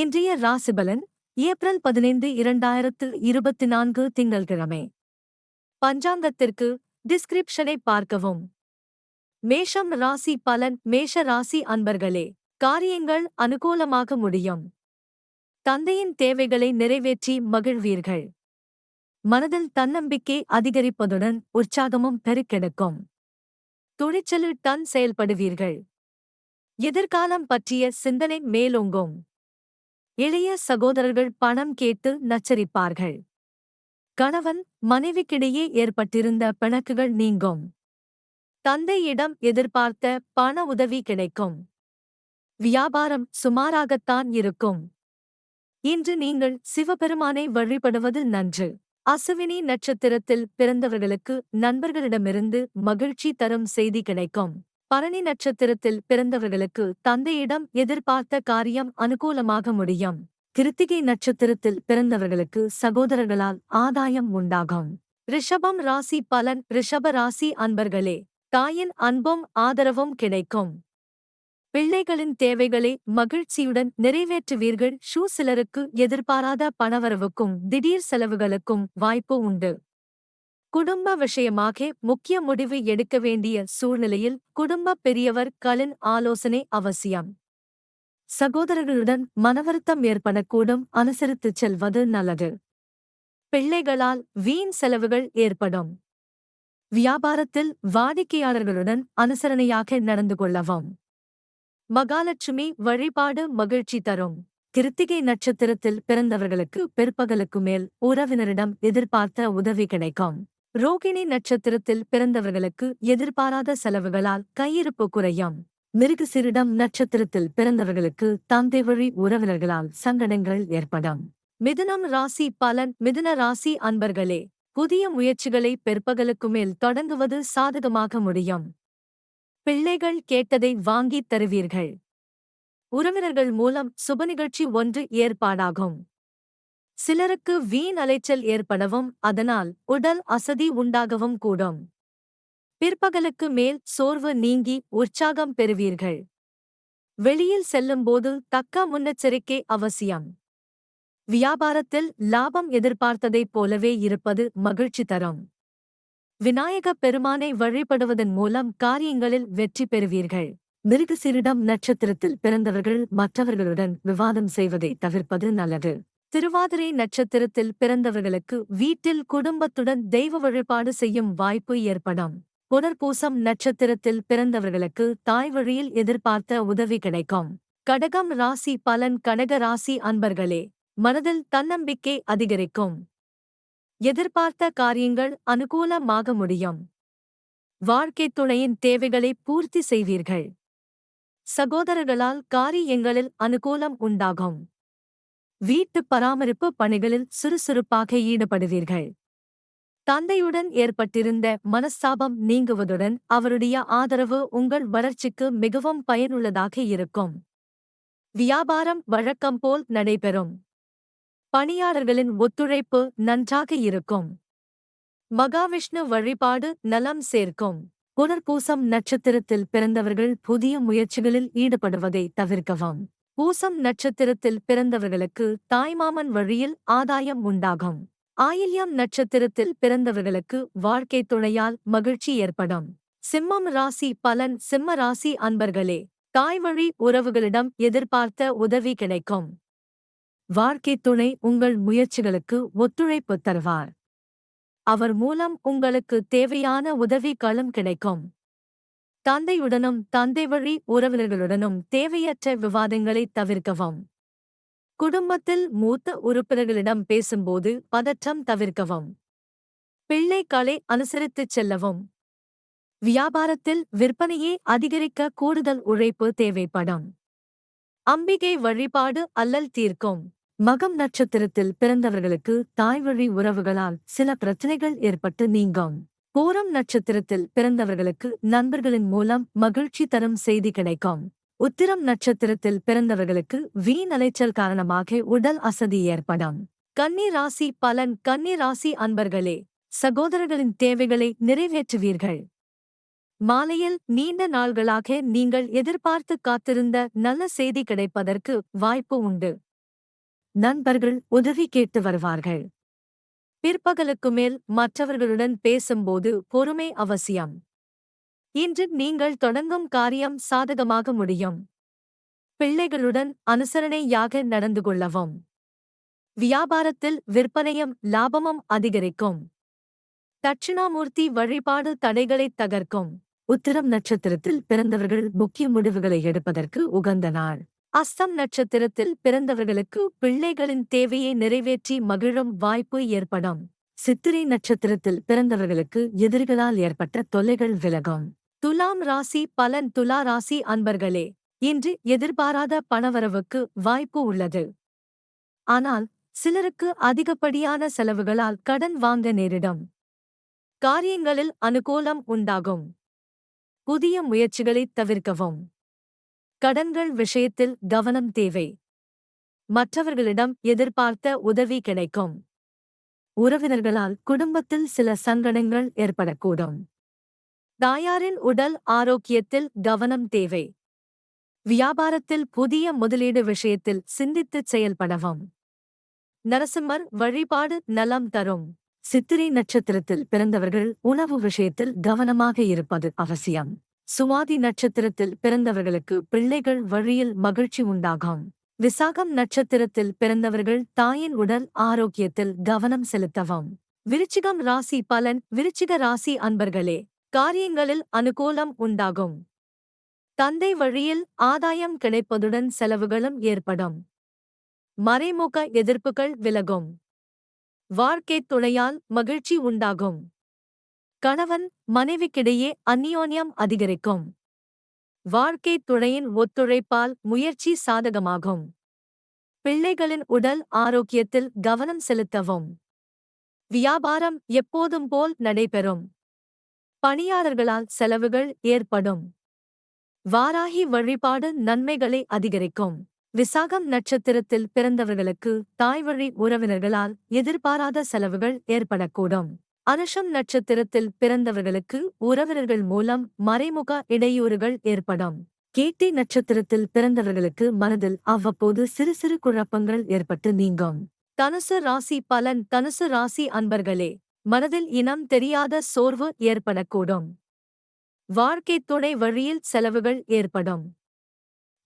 இன்றைய ராசிபலன் ஏப்ரல் பதினைந்து இரண்டாயிரத்து இருபத்தி நான்கு திங்கள்கிழமை. பஞ்சாங்கத்திற்கு டிஸ்கிரிப்ஷனை பார்க்கவும். மேஷம் ராசி பலன் மேஷ ராசி அன்பர்களே காரியங்கள் அனுகூலமாக முடியும். தந்தையின் தேவைகளை நிறைவேற்றி மகிழ்வீர்கள். மனதில் தன்னம்பிக்கை அதிகரிப்பதுடன் உற்சாகமும் பெருக்கெடுக்கும். துணிச்சலில் டன் செயல்படுவீர்கள். எதிர்காலம் பற்றிய சிந்தனை மேலோங்கும். இளைய சகோதரர்கள் பணம் கேட்டு நச்சரிப்பார்கள். கணவன் மனைவிக்கிடையே ஏற்பட்டிருந்த பிணக்குகள் நீங்கும். தந்தையிடம் எதிர்பார்த்த பண உதவி கிடைக்கும். வியாபாரம் சுமாராகத்தான் இருக்கும். இன்று நீங்கள் சிவபெருமானை வழிபடுவது நன்று. அசுவினி நட்சத்திரத்தில் பிறந்தவர்களுக்கு நண்பர்களிடமிருந்து மகிழ்ச்சி தரும் செய்தி கிடைக்கும். பரணி நட்சத்திரத்தில் பிறந்தவர்களுக்கு தந்தையிடம் எதிர்பார்த்த காரியம் அனுகூலமாக முடியும். கிருத்திகை நட்சத்திரத்தில் பிறந்தவர்களுக்கு சகோதரர்களால் ஆதாயம் உண்டாகும். ரிஷபம் ராசி பலன். ரிஷப ராசி அன்பர்களே தாயின் அன்பும் ஆதரவும் கிடைக்கும். பிள்ளைகளின் தேவைகளை மகிழ்ச்சியுடன் நிறைவேற்றுவீர்கள். ஷூ சிலருக்கு எதிர்பாராத பணவரவுக்கும் திடீர் செலவுகளுக்கும் வாய்ப்பு உண்டு. குடும்ப விஷயமாக முக்கிய முடிவு எடுக்க வேண்டிய சூழ்நிலையில் குடும்ப பெரியவர் களின் ஆலோசனை அவசியம். சகோதரர்களுடன் மனவருத்தம் ஏற்படக்கூடும் அனுசரித்துச் செல்வது நல்லது. பிள்ளைகளால் வீண் செலவுகள் ஏற்படும். வியாபாரத்தில் வாடிக்கையாளர்களுடன் அனுசரணையாக நடந்து கொள்ளவும். மகாலட்சுமி வழிபாடு மகிழ்ச்சி தரும். கிருத்திகை நட்சத்திரத்தில் பிறந்தவர்களுக்கு பிற்பகலுக்கு மேல் உறவினரிடம் எதிர்பார்த்த உதவி கிடைக்கும். ரோகிணி நட்சத்திரத்தில் பிறந்தவர்களுக்கு எதிர்பாராத செலவுகளால் கையிருப்பு குறையும். மிருகசிரிடம் நட்சத்திரத்தில் பிறந்தவர்களுக்கு தந்தை வழி உறவினர்களால் சங்கடங்கள் ஏற்படும். மிதுனம் ராசி பலன் மிதுன ராசி அன்பர்களே புதிய முயற்சிகளை பிற்பகலுக்கு மேல் தொடங்குவது சாதகமாக முடியும். பிள்ளைகள் கேட்டதை வாங்கித் தருவீர்கள். உறவினர்கள் மூலம் சுப நிகழ்ச்சி ஒன்று ஏற்பாடாகும். சிலருக்கு வீண் அலைச்சல் ஏற்படவும் அதனால் உடல் அசதி உண்டாகவும் கூடும். பிற்பகலுக்கு மேல் சோர்வு நீங்கி உற்சாகம் பெறுவீர்கள். வெளியில் செல்லும்போது தக்க முன்னெச்சரிக்கை அவசியம். வியாபாரத்தில் லாபம் எதிர்பார்த்ததைப் போலவே இருப்பது மகிழ்ச்சி தரும். விநாயகப் பெருமானை வழிபடுவதன் மூலம் காரியங்களில் வெற்றி பெறுவீர்கள். மிருகசிரிடம் நட்சத்திரத்தில் பிறந்தவர்கள் மற்றவர்களுடன் விவாதம் செய்வதை தவிர்ப்பது நல்லது. திருவாதிரை நட்சத்திரத்தில் பிறந்தவர்களுக்கு வீட்டில் குடும்பத்துடன் தெய்வ வழிபாடு செய்யும் வாய்ப்பு ஏற்படும். புனர்பூசம் நட்சத்திரத்தில் பிறந்தவர்களுக்கு தாய் வழியில் எதிர்பார்த்த உதவி கிடைக்கும். கடகம் ராசி பலன் கடக ராசி அன்பர்களே மனதில் தன்னம்பிக்கை அதிகரிக்கும். எதிர்பார்த்த காரியங்கள் அனுகூலமாக முடியும். வாழ்க்கைத் துணையின் தேவைகளை பூர்த்தி செய்வீர்கள். சகோதரர்களால் காரியங்களில் அனுகூலம் உண்டாகும். வீட்டு பராமரிப்பு பணிகளில் சுறுசுறுப்பாக ஈடுபடுவீர்கள். தந்தையுடன் ஏற்பட்டிருந்த மனஸ்தாபம் நீங்குவதுடன் அவருடைய ஆதரவு உங்கள் வளர்ச்சிக்கு மிகவும் பயனுள்ளதாக இருக்கும். வியாபாரம் வழக்கம் போல் நடைபெறும். பணியாளர்களின் ஒத்துழைப்பு நன்றாக இருக்கும். மகாவிஷ்ணு வழிபாடு நலம் சேர்க்கும். புனர்பூசம் நட்சத்திரத்தில் பிறந்தவர்கள் புதிய முயற்சிகளில் ஈடுபடுவதை தவிர்க்கவும். பூசம் நட்சத்திரத்தில் பிறந்தவர்களுக்கு தாய்மாமன் வழியில் ஆதாயம் உண்டாகும். ஆயில்யம் நட்சத்திரத்தில் பிறந்தவர்களுக்கு வாழ்க்கை துணையால் மகிழ்ச்சி ஏற்படும். சிம்மம் ராசி பலன். சிம்ம ராசி அன்பர்களே தாய்வழி உறவுகளிடம் எதிர்பார்த்த உதவி கிடைக்கும். வாழ்க்கை துணை உங்கள் முயற்சிகளுக்கு ஒத்துழைப்பு தருவார். அவர் மூலம் உங்களுக்கு தேவையான உதவிகளும் கிடைக்கும். தந்தையுடனும் தந்தை வழி உறவினர்களுடனும் தேவையற்ற விவாதங்களை தவிர்க்கவும். குடும்பத்தில் மூத்த உறுப்பினர்களிடம் பேசும்போது பதற்றம் தவிர்க்கவும். பிள்ளைகளை அனுசரித்துச் செல்லவும். வியாபாரத்தில் விற்பனையை அதிகரிக்க கூடுதல் உழைப்பு தேவைப்படும். அம்பிகை வழிபாடு அல்லல் தீர்க்கும். மகம் நட்சத்திரத்தில் பிறந்தவர்களுக்கு தாய்வழி உறவுகளால் சில பிரச்சனைகள் ஏற்பட்டு நீங்கும். பூரம் நட்சத்திரத்தில் பிறந்தவர்களுக்கு நண்பர்களின் மூலம் மகிழ்ச்சி தரும் செய்தி கிடைக்கும். உத்திரம் நட்சத்திரத்தில் பிறந்தவர்களுக்கு வீண் அலைச்சல் காரணமாக உடல் அசதி ஏற்படும். கன்னி ராசி பலன். கன்னி ராசி அன்பர்களே சகோதரர்களின் தேவைகளை நிறைவேற்றுவீர்கள். மாலையில் நீண்ட நாள்களாக நீங்கள் எதிர்பார்த்து காத்திருந்த நல்ல செய்தி கிடைப்பதற்கு வாய்ப்பு உண்டு. நண்பர்கள் உதவி கேட்டு வருவார்கள். பிற்பகலுக்கு மேல் மற்றவர்களுடன் பேசும்போது பொறுமை அவசியம். இன்று நீங்கள் தொடங்கும் காரியம் சாதகமாக முடியும். பிள்ளைகளுடன் அனுசரணையாக நடந்து கொள்ளவும். வியாபாரத்தில் விற்பனையும் லாபமும் அதிகரிக்கும். தட்சிணாமூர்த்தி வழிபாடு தடைகளைத் தகர்க்கும். உத்திரம் நட்சத்திரத்தில் பிறந்தவர்கள் முக்கிய முடிவுகளை எடுப்பதற்கு உகந்த நாள். அஸ்தம் நட்சத்திரத்தில் பிறந்தவர்களுக்கு பிள்ளைகளின் தேவையை நிறைவேற்றி மகிழும் வாய்ப்பு ஏற்படும். சித்திரை நட்சத்திரத்தில் பிறந்தவர்களுக்கு எதிரிகளால் ஏற்பட்ட தொல்லைகள் விலகும். துலாம் ராசி பலன் துலா ராசி அன்பர்களே இன்று எதிர்பாராத பணவரவுக்கு வாய்ப்பு உள்ளது. ஆனால் சிலருக்கு அதிகப்படியான செலவுகளால் கடன் வாங்க நேரிடும். காரியங்களில் அனுகூலம் உண்டாகும். புதிய முயற்சிகளைத் தவிர்க்கவும். கடன்கள் விஷயத்தில் கவனம் தேவை. மற்றவர்களிடம் எதிர்பார்த்த உதவி கிடைக்கும். உறவினர்களால் குடும்பத்தில் சில சங்கடங்கள் ஏற்படக்கூடும். தாயாரின் உடல் ஆரோக்கியத்தில் கவனம் தேவை. வியாபாரத்தில் புதிய முதலீடு விஷயத்தில் சிந்தித்துச் செயல்படவும். நரசிம்மர் வழிபாடு நலம் தரும். சித்திரை நட்சத்திரத்தில் பிறந்தவர்கள் உணவு விஷயத்தில் கவனமாக இருப்பது அவசியம். சுவாதி நட்சத்திரத்தில் பிறந்தவர்களுக்கு பிள்ளைகள் வழியில் மகிழ்ச்சி உண்டாகும். விசாகம் நட்சத்திரத்தில் பிறந்தவர்கள் தாயின் உடல் ஆரோக்கியத்தில் கவனம் செலுத்தவும். விருச்சிகம் ராசி பலன் விருச்சிக ராசி அன்பர்களே காரியங்களில் அனுகூலம் உண்டாகும். தந்தை வழியில் ஆதாயம் கிடைப்பதுடன் செலவுகளும் ஏற்படும். மறைமுக எதிர்ப்புகள் விலகும். வாழ்க்கைத் துணையால் மகிழ்ச்சி உண்டாகும். கணவன் மனைவிக்கிடையே அந்நியோன்யம் அதிகரிக்கும். வாழ்க்கைத் துணையின் ஒத்துழைப்பால் முயற்சி சாதகமாகும். பிள்ளைகளின் உடல் ஆரோக்கியத்தில் கவனம் செலுத்தவும். வியாபாரம் எப்போதும் போல் நடைபெறும். பணியாளர்களால் செலவுகள் ஏற்படும். வாராகி வழிபாடு நன்மைகளை அதிகரிக்கும். விசாகம் நட்சத்திரத்தில் பிறந்தவர்களுக்கு தாய்வழி உறவினர்களால் எதிர்பாராத செலவுகள் ஏற்படக்கூடும். அனுஷம் நட்சத்திரத்தில் பிறந்தவர்களுக்கு உறவினர்கள் மூலம் மறைமுக இடையூறுகள் ஏற்படும். கேட்டி நட்சத்திரத்தில் பிறந்தவர்களுக்கு மனதில் அவ்வப்போது சிறு சிறு குழப்பங்கள் ஏற்பட்டு நீங்கும். தனுசு ராசி பலன் தனுசு ராசி அன்பர்களே மனதில் இனம் தெரியாத சோர்வு ஏற்படக்கூடும். வாழ்க்கை துணை வழியில் செலவுகள் ஏற்படும்.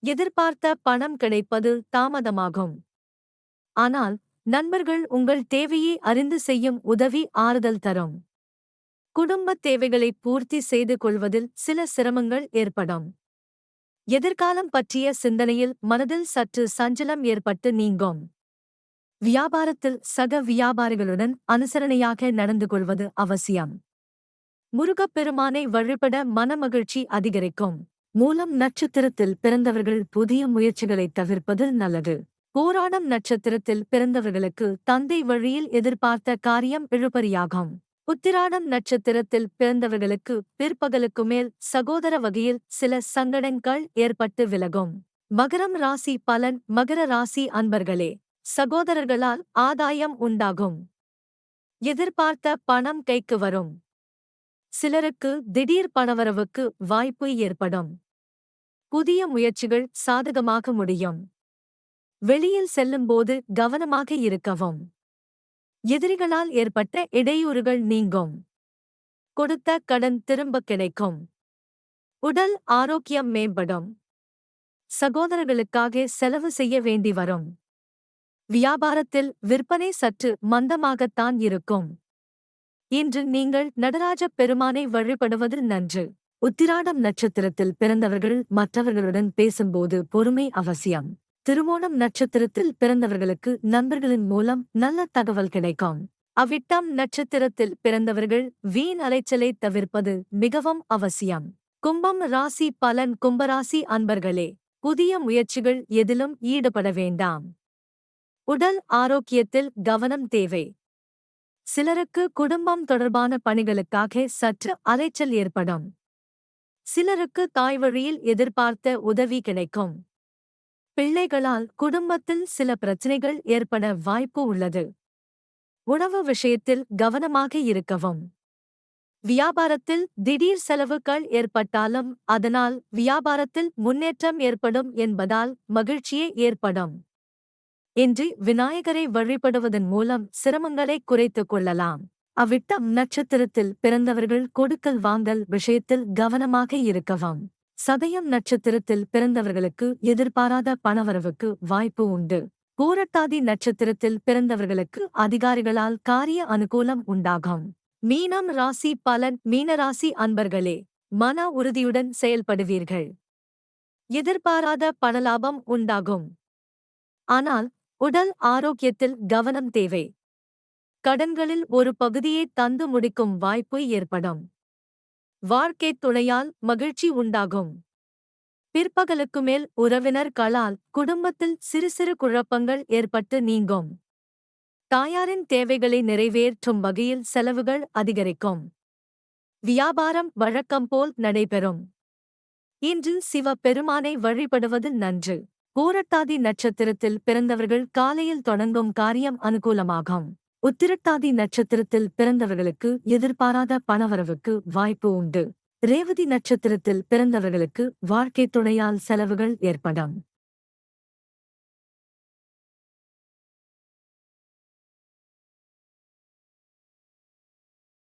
எதிர்பார்த்த பணம் கிடைப்பது தாமதமாகும். ஆனால் நண்பர்கள் உங்கள் தேவையை அறிந்து செய்யும் உதவி ஆறுதல் தரும். குடும்பத் தேவைகளை பூர்த்தி செய்து கொள்வதில் சில சிரமங்கள் ஏற்படும். எதிர்காலம் பற்றிய சிந்தனையில் மனதில் சற்று சஞ்சலம் ஏற்பட்டு நீங்கும். வியாபாரத்தில் சக வியாபாரிகளுடன் அனுசரணையாக நடந்து கொள்வது அவசியம். முருகப்பெருமானை வழிபட மனமகிழ்ச்சி அதிகரிக்கும். மூலம் நட்சத்திரத்தில் பிறந்தவர்கள் புதிய முயற்சிகளைத் தவிர்ப்பது நல்லது. போராடம் நட்சத்திரத்தில் பிறந்தவர்களுக்கு தந்தை வழியில் எதிர்பார்த்த காரியம் இழுபறியாகும் உத்திராடம் நட்சத்திரத்தில் பிறந்தவர்களுக்கு பிற்பகலுக்கு மேல் சகோதர வகையில் சில சங்கடங்கள் ஏற்பட்டு விலகும். மகரம் ராசி பலன் மகர ராசி அன்பர்களே சகோதரர்களால் ஆதாயம் உண்டாகும். எதிர்பார்த்த பணம் கைக்கு வரும். சிலருக்கு திடீர் பணவரவுக்கு வாய்ப்பு ஏற்படும். புதிய முயற்சிகள் சாதகமாக முடியும். வெளியில் செல்லும்போது கவனமாக இருக்கவும். எதிரிகளால் ஏற்பட்ட இடையூறுகள் நீங்கும். கொடுத்த கடன் திரும்ப கிடைக்கும். உடல் ஆரோக்கியம் மேம்படும். சகோதரர்களுக்காக செலவு செய்ய வேண்டி வரும். வியாபாரத்தில் விற்பனை சற்று மந்தமாகத்தான் இருக்கும். இன்று நீங்கள் நடராஜப் பெருமானை வழிபடுவது நன்று. உத்திராடம் நட்சத்திரத்தில் பிறந்தவர்கள் மற்றவர்களுடன் பேசும்போது பொறுமை அவசியம். திருவோணம் நட்சத்திரத்தில் பிறந்தவர்களுக்கு நண்பர்களின் மூலம் நல்ல தகவல் கிடைக்கும். அவ்விட்டம் நட்சத்திரத்தில் பிறந்தவர்கள் வீண் அலைச்சலை தவிர்ப்பது மிகவும் அவசியம். கும்பம் ராசி பலன் கும்பராசி அன்பர்களே புதிய முயற்சிகள் எதிலும் ஈடுபட வேண்டாம். உடல் ஆரோக்கியத்தில் கவனம் தேவை. சிலருக்கு குடும்பம் தொடர்பான பணிகளுக்காக சற்று அலைச்சல் ஏற்படும். சிலருக்கு தாய் வழியில் எதிர்பார்த்த உதவி கிடைக்கும். பிள்ளைகளால் குடும்பத்தில் சில பிரச்சனைகள் ஏற்பட வாய்ப்பு உள்ளது. உணவு விஷயத்தில் கவனமாக இருக்கவும். வியாபாரத்தில் திடீர் செலவுகள் ஏற்பட்டாலும் அதனால் வியாபாரத்தில் முன்னேற்றம் ஏற்படும் என்பதால் மகிழ்ச்சியே ஏற்படும். இன்றி விநாயகரை வழிபடுவதன் மூலம் சிரமங்களை குறைத்துக் கொள்ளலாம். அவ்விட்டம் நட்சத்திரத்தில் பிறந்தவர்கள் கொடுக்கல் வாங்கல் விஷயத்தில் கவனமாக இருக்கவும். சதயம் நட்சத்திரத்தில் பிறந்தவர்களுக்கு எதிர்பாராத பணவரவுக்கு வாய்ப்பு உண்டு. பூரட்டாதி நட்சத்திரத்தில் பிறந்தவர்களுக்கு அதிகாரிகளால் காரிய அனுகூலம் உண்டாகும். மீனம் ராசி பலன் மீனராசி அன்பர்களே மன உறுதியுடன் செயல்படுவீர்கள். எதிர்பாராத பணலாபம் உண்டாகும். ஆனால் உடல் ஆரோக்கியத்தில் கவனம் தேவை. கடன்களில் ஒரு பகுதியை தந்து முடிக்கும் வாய்ப்பு ஏற்படும். வாழ்க்கைத் துணையால் மகிழ்ச்சி உண்டாகும். பிற்பகலுக்கு மேல் உறவினர் களால் குடும்பத்தில் சிறு சிறு குழப்பங்கள் ஏற்பட்டு நீங்கும். தாயாரின் தேவைகளை நிறைவேற்றும் வகையில் செலவுகள் அதிகரிக்கும். வியாபாரம் வழக்கம் போல் நடைபெறும். இன்று சிவ பெருமானை வழிபடுவது நன்று. பூரட்டாதி நட்சத்திரத்தில் பிறந்தவர்கள் காலையில் தொடங்கும் காரியம் அனுகூலமாகும். உத்திரட்டாதி நட்சத்திரத்தில் பிறந்தவர்களுக்கு எதிர்பாராத பணவரவுக்கு வாய்ப்பு உண்டு. ரேவதி நட்சத்திரத்தில் பிறந்தவர்களுக்கு வாழ்க்கைத் துணையால் செலவுகள் ஏற்படும்